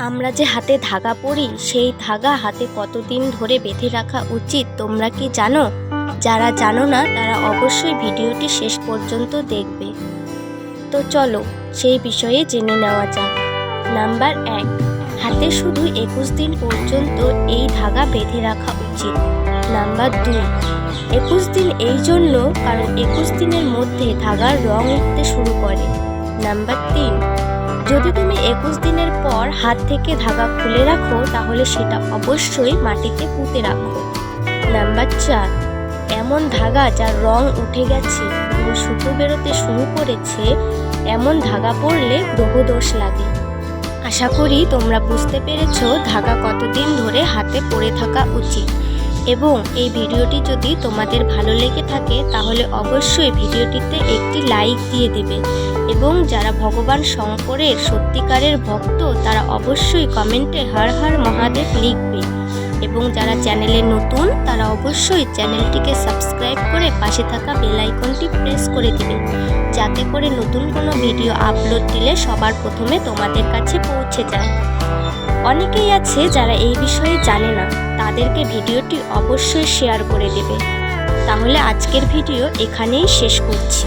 আমরা যে হাতে ধাগা পরি, সেই ধাগা হাতে কতদিন ধরে বেঁধে রাখা উচিত তোমরা কি জানো? যারা জানো না, তারা অবশ্যই ভিডিওটি শেষ পর্যন্ত দেখবে। তো চলো, সেই বিষয়ে জেনে নেওয়া যাক। নাম্বার এক, হাতে শুধু একুশ দিন পর্যন্ত এই ধাগা বেঁধে রাখা উচিত। নাম্বার দুই, একুশ দিন এই জন্য, কারণ একুশ দিনের মধ্যে ধাগার রং উঠতে শুরু করে। নাম্বার তিন যদি তুমি একুশ দিনের পর হাত থেকে ধাগা খুলে রাখো, তাহলে সেটা অবশ্যই মাটিতে পুঁতে রাখো। নাম্বার চার, এমন ধাগা যার রং উঠে গেছে এবং সুতো বেরোতে শুরু করেছে, এমন ধাগা পরলে গ্রহদোষ লাগে। আশা করি তোমরা বুঝতে পেরেছ ধাগা কতদিন ধরে হাতে পড়ে থাকা উচিত। এবং এই ভিডিওটি যদি তোমাদের ভালো লেগে থাকে, তাহলে অবশ্যই ভিডিওটিতে একটি লাইক দিয়ে দেবে। এবং যারা ভগবান শঙ্করের সত্যিকারের ভক্ত, তারা অবশ্যই কমেন্টে হর হর মহাদেব লিখবে। এবং যারা চ্যানেলে নতুন, তারা অবশ্যই চ্যানেলটিকে সাবস্ক্রাইব করে পাশে থাকা বেল আইকনটি প্রেস করে দিবে। যাতে করে নতুন কোনো ভিডিও আপলোড দিলে সবার প্রথমে তোমাদের কাছে পৌঁছে যায়। অনেকেই আছে যারা এই বিষয়ে জানে না, তাদেরকে ভিডিওটি অবশ্যই শেয়ার করে দেবে। তাহলে আজকের ভিডিও এখানেই শেষ করছি।